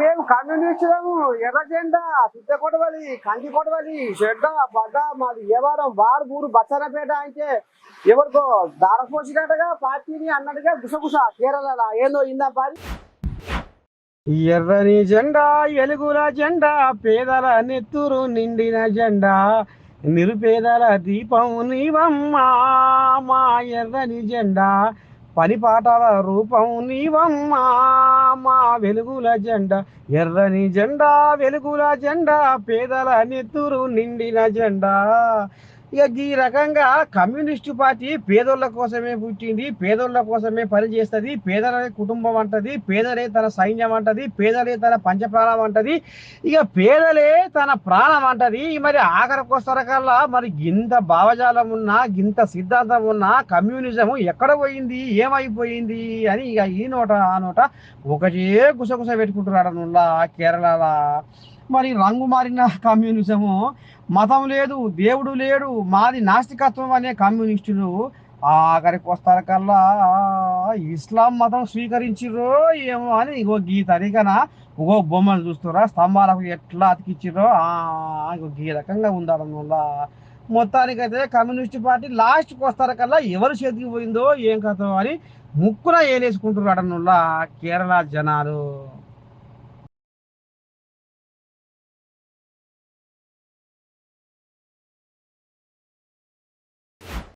మేము కమ్యూనిస్టులము ఎర్ర జెండా కొడవలి కంచి కొడవలి చెడ్డ పడ్డ మాది ఏవారం వారు ఊరు బచ్చనపేట అంటే ఎవరికో దారపోసినట్టుగా పార్టీని అన్నట్టుగా గుసగుస కేరళ ఏందో ఇందా పారి? ఎర్రని జెండా ఎలుగుల జెండా పేదల నెత్తురు నిండిన జెండా నిరుపేదల దీపం నీవమ్మా మా ఎర్రని జెండా పని పాటల రూపం నీవమ్మా. మా వెలుగుల జెండా ఎర్రని జెండా వెలుగుల జెండా పేదల నెత్తురు నిండిన జెండా. ఇక ఈ రకంగా కమ్యూనిస్టు పార్టీ పేదోళ్ళ కోసమే పుట్టింది పేదోళ్ళ కోసమే పనిచేస్తుంది పేదలనే కుటుంబం అంటది పేదలే తన సైన్యం అంటది పేదలే తన పంచప్రాణం అంటది. ఇక పేదలే తన ప్రాణం అంటది. మరి ఆఖరికి వస్తారకల్లా మరి ఇంత భావజాలం ఉన్నా ఇంత సిద్ధాంతం ఉన్నా కమ్యూనిజం ఎక్కడ పోయింది ఏమైపోయింది అని ఇక ఈ నోట ఆ నోట ఒకటే గుసగుస పెట్టుకుంటున్నాడు నుల్లా కేరళలా మరి రంగు మారిన కమ్యూనిజము మతం లేదు దేవుడు లేడు మాది నాస్తికత్వం అనే కమ్యూనిస్టులు ఆఖరికి వస్తారు కల్లా. ఇస్లాం మతం స్వీకరించిర్రో ఏమో అని ఇగో గీ తరికన ఇగో బొమ్మలు చూస్తురా స్తంభాలకు ఎట్లా అతికిచ్చిర్రో ఇగో గీ రకంగా ఉందాడనుల్లా మొత్తానికైతే కమ్యూనిస్ట్ పార్టీ లాస్ట్కి వస్తారు కల్లా ఎవరు చేతికి పోయిందో ఏం కథో అని ముక్కున ఏలేసుకుంటున్నాడనుల్లా కేరళ జనాలు.